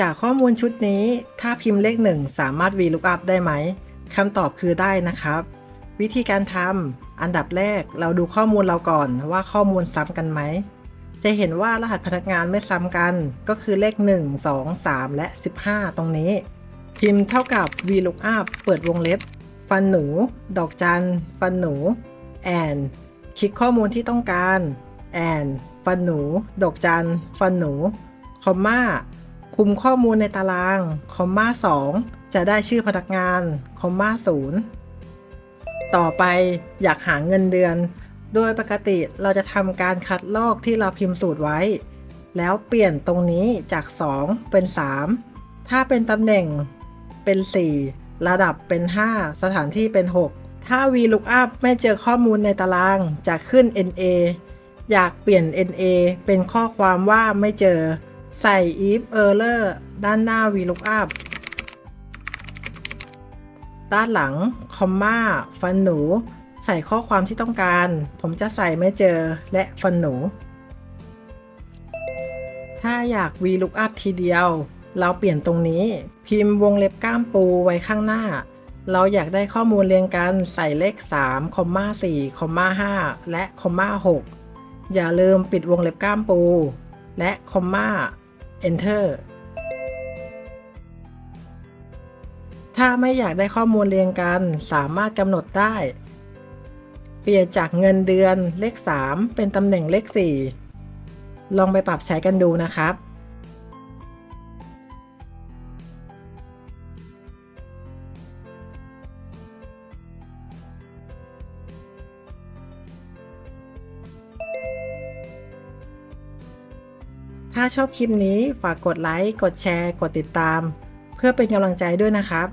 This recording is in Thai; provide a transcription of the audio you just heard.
จากข้อมูลชุดนี้ ถ้าพิมพ์เลข 1 สามารถ VLOOKUP ได้ไหมคำตอบคือได้นะครับ วิธีการทำอันดับแรกเราดูข้อมูลเราก่อนว่าข้อมูลซ้ำกันไหม จะเห็นว่ารหัสพนักงานไม่ซ้ำกัน ก็คือเลข 1 2 3 และ 15 ตรงนี้ พิมพ์เท่ากับ VLOOKUP เปิดวงเล็บ ฟันหนู ดอกจัน ฟันหนู and คลิกข้อมูลที่ต้องการ and ฟันหนู ดอกจัน ฟันหนู คอมมา คุมข้อมูลในตารางคอมมา2จะได้ชื่อพนักงานคอมมา0ต่อไปอยากหาเงินเดือน โดยปกติเราจะทำการคัดลอกที่เราพิมพ์สูตรไว้ แล้วเปลี่ยนตรงนี้จาก 2 เป็น 3 ถ้าเป็นตำแหน่งเป็น 4 ระดับเป็น 5 สถานที่เป็น 6 ถ้า VLOOKUP ไม่เจอข้อมูลในตารางจะขึ้น NA อยากเปลี่ยน NA เป็นข้อความว่าไม่เจอ ใส่ if error ด้านหน้า VLOOKUP ด้านหลังคอมมาฟันหนู ใส่ข้อความที่ต้องการ ผมจะใส่ไม่เจอและฟันหนู ถ้าอยาก VLOOKUP ทีเดียว เราเปลี่ยนตรงนี้ พิมพ์วงเล็บก้ามปูไว้ข้างหน้า เราอยากได้ข้อมูลเรียงกันใส่เลข3คอมมา4คอมมา5และคอมมา6อย่าลืมปิดวงเล็บก้ามปู และคอมมา Enter ถ้าไม่อยากได้ข้อมูลเรียงกัน สามารถกำหนดได้ เปลี่ยนจากเงินเดือนเลข 3 เป็นตำแหน่งเลข 4 ลองไปปรับใช้กันดูนะครับ ถ้าชอบคลิปนี้ฝากกดไลค์ กดแชร์ กดติดตาม เพื่อเป็นกำลังใจด้วยนะครับ